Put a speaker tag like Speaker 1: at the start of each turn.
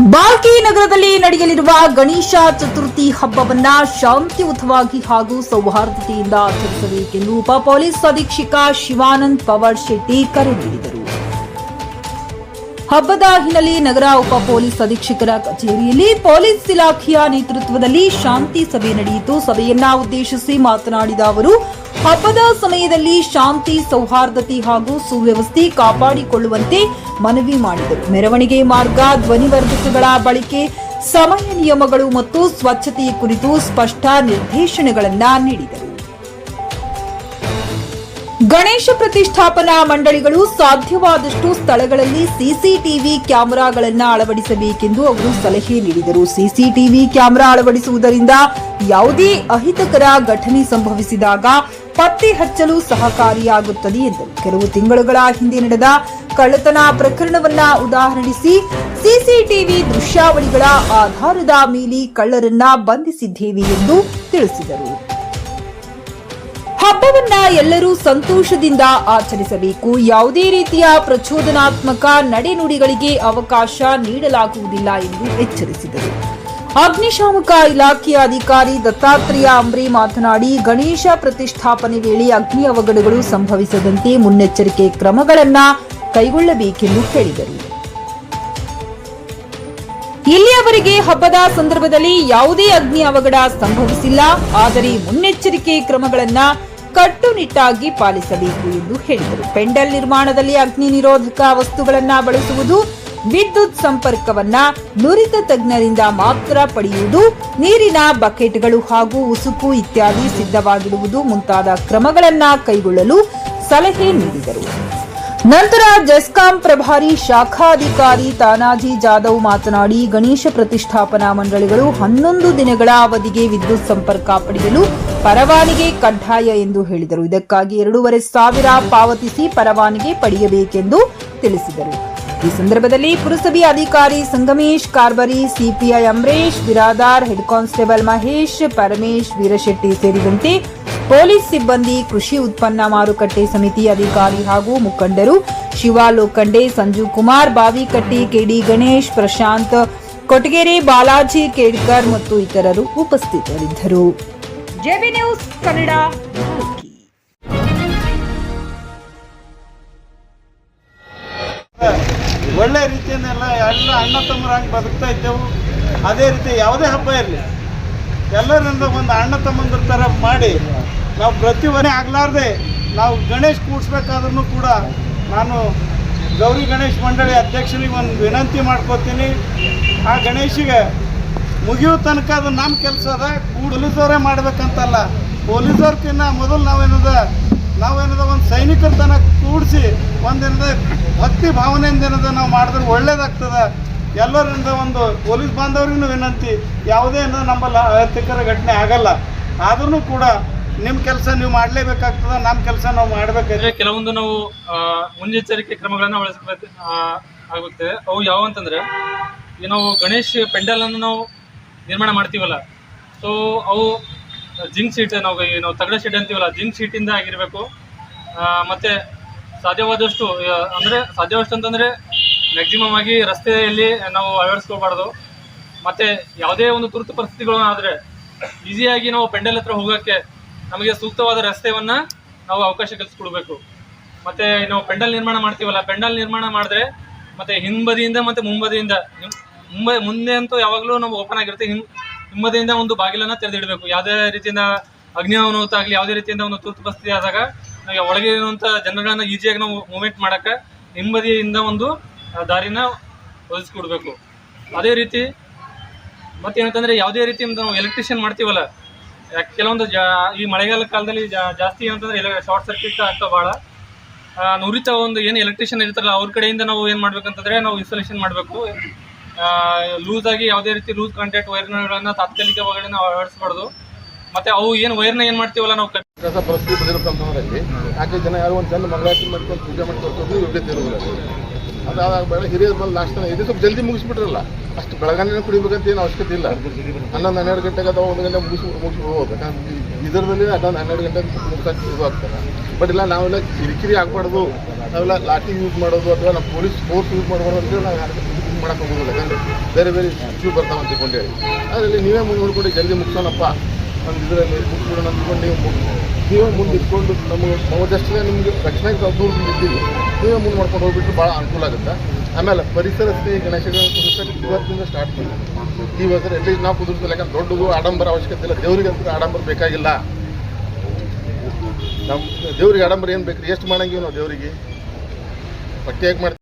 Speaker 1: ಬಾಲ್ಕಿ ನಗರದಲ್ಲಿ ನಡೆಯಲಿರುವ ಗಣೇಶ ಚತುರ್ಥಿ ಹಬ್ಬವನ್ನ ಶಾಂತಿಯುತವಾಗಿ ಹಾಗೂ ಸೌಹಾರ್ದತೆಯಿಂದ ಆಚರಿಸಬೇಕೆಂದು ಉಪ ಪೊಲೀಸ್ ಅಧೀಕ್ಷಕ ಶಿವಾನಂದ್ ಪವರ್ ಶೆಟ್ಟಿ ಕರೆ ನೀಡಿದರು. ಹಬ್ಬದ ಹಿನ್ನೆಲೆ ನಗರ ಉಪ ಪೊಲೀಸ್ ಅಧೀಕ್ಷಕರ ಕಚೇರಿಯಲ್ಲಿ ಪೊಲೀಸ್ ಇಲಾಖೆಯ ನೇತೃತ್ವದಲ್ಲಿ ಶಾಂತಿ ಸಭೆ ನಡೆಯಿತು. ಸಭೆಯನ್ನ ಉದ್ದೇಶಿಸಿ ಮಾತನಾಡಿದ ಅವರು, ಹಬ್ಬದ ಸಮಯದಲ್ಲಿ ಶಾಂತಿ, ಸೌಹಾರ್ದತೆ ಹಾಗೂ ಸುವ್ಯವಸ್ಥೆ ಕಾಪಾಡಿಕೊಳ್ಳುವಂತೆ ಮನವಿ ಮಾಡಿದರು. ಮೆರವಣಿಗೆ ಮಾರ್ಗ ಧ್ವನಿವರ್ಧಕಗಳ ಬಳಕೆ, ಸಮಯ ನಿಯಮಗಳು ಮತ್ತು ಸ್ವಚ್ಛತೆಯ ಕುರಿತು ಸ್ಪಷ್ಟ ನಿರ್ದೇಶನಗಳನ್ನು ನೀಡಿದರು. ಗಣೇಶ ಪ್ರತಿಷ್ಠಾಪನಾ ಮಂಡಳಿಗಳು ಸಾಧ್ಯವಾದಷ್ಟು ಸ್ಥಳಗಳಲ್ಲಿ ಸಿಸಿಟಿವಿ ಕ್ಯಾಮೆರಾಗಳನ್ನು ಅಳವಡಿಸಬೇಕೆಂದು ಅವರು ಸಲಹೆ ನೀಡಿದರು. ಸಿಸಿಟಿವಿ ಕ್ಯಾಮೆರಾ ಅಳವಡಿಸುವುದರಿಂದ ಯಾವುದೇ ಅಹಿತಕರ ಘಟನೆ ಸಂಭವಿಸಿದಾಗ ಪತ್ತೆ ಹಚ್ಚಲು ಸಹಕಾರಿಯಾಗುತ್ತದೆ ಎಂದರು. ಕೆಲವು ತಿಂಗಳುಗಳ ಹಿಂದೆ ನಡೆದ ಕಳ್ಳತನ ಪ್ರಕರಣವನ್ನ ಉದಾಹರಣಿಸಿ ಸಿಸಿಟಿವಿ ದೃಶ್ಯಾವಳಿಗಳ ಆಧಾರದ ಮೇಲೆ ಕಳ್ಳರನ್ನ ಬಂಧಿಸಿದ್ದೇವೆ ಎಂದು ತಿಳಿಸಿದರು. ಹಬ್ಬವನ್ನ ಎಲ್ಲರೂ ಸಂತೋಷದಿಂದ ಆಚರಿಸಬೇಕು. ಯಾವುದೇ ರೀತಿಯ ಪ್ರಚೋದನಾತ್ಮಕ ನಡೆನುಡಿಗಳಿಗೆ ಅವಕಾಶ ನೀಡಲಾಗುವುದಿಲ್ಲ ಎಂದು ಎಚ್ಚರಿಸಿದರು. ಅಗ್ನಿಶಾಮಕ ಇಲಾಖೆಯ ಅಧಿಕಾರಿ ದತ್ತಾತ್ರೇಯ ಅಂಬ್ರಿ ಮಾತನಾಡಿ, ಗಣೇಶ ಪ್ರತಿಷ್ಠಾಪನೆ ವೇಳೆ ಅಗ್ನಿ ಅವಘಡಗಳು ಸಂಭವಿಸದಂತೆ ಮುನ್ನೆಚ್ಚರಿಕೆ ಕ್ರಮಗಳನ್ನು ಕೈಗೊಳ್ಳಬೇಕೆಂದು ಹೇಳಿದರು ಇಲ್ಲಿಯವರೆಗೆ ಹಬ್ಬದ ಸಂದರ್ಭದಲ್ಲಿ ಯಾವುದೇ ಅಗ್ನಿ ಅವಘಡ ಸಂಭವಿಸಿಲ್ಲ. ಆದರೆ ಮುನ್ನೆಚ್ಚರಿಕೆ ಕ್ರಮಗಳನ್ನ ಕಟ್ಟುನಿಟ್ಟಾಗಿ ಪಾಲಿಸಬೇಕು ಎಂದು ಹೇಳಿದರು. ಪೆಂಡಲ್ ನಿರ್ಮಾಣದಲ್ಲಿ ಅಗ್ನಿ ನಿರೋಧಕ ವಸ್ತುಗಳನ್ನ ಬಳಸುವುದು, ವಿದ್ಯುತ್ ಸಂಪರ್ಕವನ್ನ ನುರಿತ ತಜ್ಞರಿಂದ ಮಾತ್ರ ಪಡೆಯುವುದು, ನೀರಿನ ಬಕೆಟ್ಗಳು ಹಾಗೂ ಉಸುಕು ಇತ್ಯಾದಿ ಸಿದ್ಧವಾಗಿಡುವುದು ಮುಂತಾದ ಕ್ರಮಗಳನ್ನ ಕೈಗೊಳ್ಳಲು ಸಲಹೆ ನೀಡಿದರು. ನಂತರ ಜೆಸ್ಕಾಂ ಪ್ರಭಾರಿ ಶಾಖಾಧಿಕಾರಿ ತಾನಾಜಿ ಜಾಧವ್ ಮಾತನಾಡಿ, ಗಣೇಶ ಪ್ರತಿಷ್ಠಾಪನಾ ಮಂಡಳಿಗಳು ಹನ್ನೊಂದು ದಿನಗಳ ಅವಧಿಗೆ ವಿದ್ಯುತ್ ಸಂಪರ್ಕ ಪಡೆಯಲು ಪರವಾನಗಿ ಕಡ್ಡಾಯ ಎಂದು ಹೇಳಿದರು. ಇದಕ್ಕಾಗಿ ಎರಡೂವರೆ ಸಾವಿರ ಪಾವತಿಸಿ ಪರವಾನಿಗೆ ಪಡೆಯಬೇಕೆಂದು ತಿಳಿಸಿದರು. ಈ ಸಂದರ್ಭದಲ್ಲಿ ಪುರಸಭೆ ಅಧಿಕಾರಿ Sangamesh Karbari, CPI Amaresh Biradar head constable Mahesh, Paramesh, Veerashetti ಸೇರಿದಂತೆ ಪೊಲೀಸ್ ಸಿಬ್ಬಂದಿ, ಕೃಷಿ ಉತ್ಪನ್ನ ಮಾರುಕಟ್ಟೆ ಸಮಿತಿ ಅಧಿಕಾರಿ ಹಾಗೂ ಮುಖಂಡರು ಶಿವ ಲೋಖಂಡೆ ಸಂಜು ಕುಮಾರ್, ಬಾವಿಕಟ್ಟಿ, ಕೆಡಿ ಗಣೇಶ್, ಪ್ರಶಾಂತ್ ಕೊಟಗೆರೆ, ಬಾಲಾಜಿ ಕೇಡ್ಕರ್ ಮತ್ತು ಇತರರು ಉಪಸ್ಥಿತರಿದ್ದರು. ಜೆಬಿ ನ್ಯೂಸ್ ಕನ್ನಡ
Speaker 2: ಒಳ್ಳೆ ರೀತಿಯನ್ನೆಲ್ಲ ಎಲ್ಲ ಅಣ್ಣ ತಮ್ಮರಾಗಿ ಬದುಕ್ತಾ ಇದ್ದೆವು. ಅದೇ ರೀತಿ ಯಾವುದೇ ಹಬ್ಬ ಇರಲಿ, ಎಲ್ಲರಿಂದ ಒಂದು ಅಣ್ಣ ತಮ್ಮಂದ್ರ ಥರ ಮಾಡಿ ನಾವು ಪ್ರತಿವನೇ ಆಗಲಾರ್ದೆ ನಾವು ಗಣೇಶ್ ಕೂಡಿಸ್ಬೇಕಾದ್ರೂ ಕೂಡ ನಾನು ಗೌರಿ ಗಣೇಶ್ ಮಂಡಳಿ ಅಧ್ಯಕ್ಷರಿಗೆ ಒಂದು ವಿನಂತಿ ಮಾಡ್ಕೋತೀನಿ. ಆ ಗಣೇಶಿಗೆ ಮುಗಿಯೋ ತನಕ ಅದು ನಮ್ಮ ಕೆಲಸ ಅದ. ಪೊಲೀಸವರೇ ಮಾಡ್ಬೇಕಂತಲ್ಲ. ಪೊಲೀಸರ್ಕಿನ್ನ ಮೊದಲು ನಾವೇನದ ನಾವೇನದ ಒಂದು ಸೈನಿಕರ ತನಕ ಕೂಡಿಸಿ ಒಂದೇನದ ಭಕ್ತಿ ಭಾವನೆಯಿಂದ ಏನದ ನಾವು ಮಾಡಿದ್ರೆ ಒಳ್ಳೇದಾಗ್ತದೆ. ಎಲ್ಲರಿಂದ ಒಂದು ಪೊಲೀಸ್ ಬಾಂಧವ್ರಿಗೂ ವಿನಂತಿ. ಯಾವುದೇ ಏನದ ನಮ್ಮಲ್ಲಿ ಅಹಿತಕರ ಘಟನೆ ಆಗಲ್ಲ. ಆದ್ರೂ ಕೂಡ ನಿಮ್ಮ ಕೆಲಸ ನೀವು ಮಾಡಲೇಬೇಕಾಗ್ತದೆ, ನಮ್ಮ ಕೆಲಸ ನಾವು ಮಾಡಬೇಕಾದ್ರೆ
Speaker 3: ಕೆಲವೊಂದು ನಾವು ಮುನ್ನೆಚ್ಚರಿಕೆ ಕ್ರಮಗಳನ್ನು ಬಳಸಬೇಕು ಆಗುತ್ತೆ ಅವು ಯಾವ ಈಗ ನಾವು ಗಣೇಶ್ ಪೆಂಡಲ್ ಅನ್ನು ನಾವು ನಿರ್ಮಾಣ ಮಾಡ್ತೀವಲ್ಲ. ಸೊ ಅವು, ಜಿಂಕ್ ಶೀಟ್ ನಾವು ನಾವು ತಗಡ ಶೀಟ್ ಅಂತೀವಲ್ಲ, ಜಿಂಕ್ ಶೀಟಿಂದ ಆಗಿರಬೇಕು. ಮತ್ತೆ ಸಾಧ್ಯವಾದಷ್ಟು ಅಂದರೆ ಅಂದ್ರೆ ಅಂತಂದರೆ ಮ್ಯಾಕ್ಸಿಮಮ್ ಆಗಿ ರಸ್ತೆಯಲ್ಲಿ ನಾವು ಅಳವಡಿಸ್ಕೋಬಾರ್ದು ಮತ್ತೆ ಯಾವುದೇ ಒಂದು ತುರ್ತು ಪರಿಸ್ಥಿತಿಗಳು ಆದರೆ ಈಸಿಯಾಗಿ ನಾವು ಪೆಂಡಲ್ ಹತ್ರ ಹೋಗೋಕ್ಕೆ ನಮಗೆ ಸೂಕ್ತವಾದ ರಸ್ತೆಯನ್ನು ನಾವು ಅವಕಾಶ ಕಲ್ಸ್ಕೊಡ್ಬೇಕು. ಮತ್ತೆ ನಾವು ಪೆಂಡಲ್ ನಿರ್ಮಾಣ ಮಾಡ್ತೀವಲ್ಲ, ಪೆಂಡಲ್ ನಿರ್ಮಾಣ ಮಾಡಿದ್ರೆ ಮತ್ತೆ ಹಿಂಬದಿಯಿಂದ ಮತ್ತೆ ಮುಂಬದಿಯಿಂದ ಮುಂಬ ಮುಂದೆ ಅಂತೂ ಯಾವಾಗಲೂ ನಾವು ಓಪನ್ ಆಗಿರುತ್ತೆ. ಹಿಂ ಹಿಂಬದಿಯಿಂದ ಒಂದು ಬಾಗಿಲನ್ನು ತೆರೆದಿಡಬೇಕು. ಯಾವುದೇ ರೀತಿಯಿಂದ ಅಗ್ನಿ ಅನಾಹುತ ಆಗಲಿ, ಯಾವುದೇ ರೀತಿಯಿಂದ ಒಂದು ತುರ್ತು ಪರಿಸ್ಥಿತಿ ಆದಾಗ ಒಳಗೆ ಇರುವಂಥ ಜನಗಳನ್ನ ಈಸಿಯಾಗಿ ನಾವು ಮೂವ್ಮೆಂಟ್ ಮಾಡೋಕ್ಕೆ ಹಿಂಬದಿಯಿಂದ ಒಂದು ದಾರಿನ ಒದಗಿಸ್ಕೊಡ್ಬೇಕು. ಅದೇ ರೀತಿ ಮತ್ತೇನಂತಂದರೆ ಯಾವುದೇ ರೀತಿಯಿಂದ ನಾವು ಎಲೆಕ್ಟ್ರಿಷಿಯನ್ ಮಾಡ್ತೀವಲ್ಲ ಕೆಲವೊಂದು ಜಾ ಈ ಮಳೆಗಾಲ ಕಾಲದಲ್ಲಿ ಜಾಸ್ತಿ ಏನಂತಂದ್ರೆ ಎಲೆ ಶಾರ್ಟ್ ಸರ್ಕ್ಯೂಟ್ ಆಗ್ತಾವೆ ಭಾಳ ನುರಿತ ಒಂದು ಏನು ಎಲೆಕ್ಟ್ರಿಷಿಯನ್ ಇರ್ತಾರಲ್ಲ, ಅವ್ರ ಕಡೆಯಿಂದ ನಾವು ಏನು ಮಾಡ್ಬೇಕಂತಂದ್ರೆ ನಾವು ಇನ್ಸ್ಟಾಲೇಷನ್ ಮಾಡಬೇಕು. ಲೂಸ್ ಆಗಿ ಯಾವುದೇ ರೀತಿ ಲೂಸ್ ಕಾಂಟ್ಯಾಕ್ಟ್ ವೈರ್ನಗಳನ್ನ ತಾತ್ಕಾಲಿಕವಾಗಿ ನಾವು ಅಳವಡಿಸಬಾರ್ದು ಮತ್ತೆ ಅವು ಏನು ವೈರ್ನ ಏನು ಮಾಡ್ತೀವಲ್ಲ ನಾವು
Speaker 4: ಕೆಲಸ ಪರಿಸ್ಥಿತಿ ಬಂದಿರೋ ಇಲ್ಲಿ ಯಾಕೆ ಜನ ಯಾರೋ ಒಂದು ಚಂದ ಮಂಗಳಾರತಿ ಮಾಡ್ಕೊಂಡು ಪೂಜೆ ಮಾಡಿ ಯೋಗ್ಯತೆ ಇರೋದಿಲ್ಲ ಅದು ಅದಾದ ಬೆಳೆ ಹಿರಿಯರು ಬಂದು ಲಾಸ್ಟ್ ಇದು ಸ್ವಲ್ಪ ಜಲ್ದಿ ಮುಗಿಸ್ಬಿಟ್ರಲ್ಲ. ಅಷ್ಟು ಬೆಳಗಾನೇ ಕುಡಿಬೇಕಂತ ಏನು ಅವಶ್ಯಕತೆ ಇಲ್ಲ. ಹನ್ನೊಂದು, ಹನ್ನೆರಡು ಗಂಟೆಗೆ ಅಥವಾ ಒಂದು ಗಂಟೆ ಮುಗಿಸಿ ಮುಗಿಸಿ ಹೋಗ್ಬೇಕು. ಯಾಕಂದ್ರೆ ಇದರಲ್ಲಿ ಹನ್ನೊಂದು, ಹನ್ನೆರಡು ಗಂಟೆ ಮುಗಿಸಕ್ಕೆ ಇದು ಆಗ್ತಾರೆ ಬಟ್ ಇಲ್ಲ, ನಾವೆಲ್ಲ ಕಿರಿಕಿರಿ ಆಗ್ಬಾರ್ದು. ನಾವೆಲ್ಲ ಲಾಠಿ ಯೂಸ್ ಮಾಡೋದು ಅಥವಾ ನಮ್ಮ ಪೊಲೀಸ್ ಫೋರ್ಸ್ ಯೂಸ್ ಮಾಡ್ಬಾರ್ದು ಅಂತೇಳಿ ನಾವು ಯಾರು ಮಾಡಕ್ಕೆ ಹೋಗೋದಿಲ್ಲ. ಯಾಕಂದ್ರೆ ಬೇರೆ ಬೇರೆ ಇಶ್ಯೂ ಬರ್ತಾವೆ ಅಂತ ಅದರಲ್ಲಿ ನೀವೇ ಮುಂದೆ ನೋಡ್ಕೊಂಡು ಜಲ್ದಿ ಮುಗಿಸೋಣಪ್ಪ. ನಮ್ಮ ಇದರಲ್ಲಿ ಮುಗಿಸ್ಬಿಡೋಣ ಅಂದ್ಕೊಂಡು ನೀವು ನೀವೇ ಮುಂದೆ ಇಟ್ಕೊಂಡು ನಮಗೆ ನಮ್ಮದಷ್ಟೇ ನಿಮಗೆ ರಕ್ಷಣೆಗೆ ಅದೂರ್ ಇದ್ದೀವಿ. ನೀವೇ ಮುಂದೆ ಮಾಡ್ಕೊಂಡು ಹೋಗ್ಬಿಟ್ಟು ಭಾಳ ಅನುಕೂಲ ಆಗುತ್ತೆ. ಆಮೇಲೆ ಪರಿಸರ ಸ್ನೇಹಿ ಗಣೇಶಗಳನ್ನು ಕುದಿಸೋಕೆ ಇವತ್ತಿಂದ ಸ್ಟಾರ್ಟ್ ಮಾಡ್ತೀವಿ ಈ ವರ್ಷ ಎಲ್ಲಿ ನಾವು ಕುದುರಿಸಿಲ್ಲ. ಯಾಕಂದ್ರೆ ದೊಡ್ಡದು ಆಡಂಬರ ಅವಶ್ಯಕತೆ ಇಲ್ಲ. ದೇವರಿಗೆ ಅಂತ ಆಡಂಬರ ಬೇಕಾಗಿಲ್ಲ. ನಮ್ಮ ದೇವ್ರಿಗೆ ಆಡಂಬರ ಏನು ಬೇಕು ಎಷ್ಟು ಮಾಡಂಗಿವಿ ನಾವು ದೇವರಿಗೆ? ಪಟ್ಟಿ ಹೇಗೆ ಮಾಡ್ತೀವಿ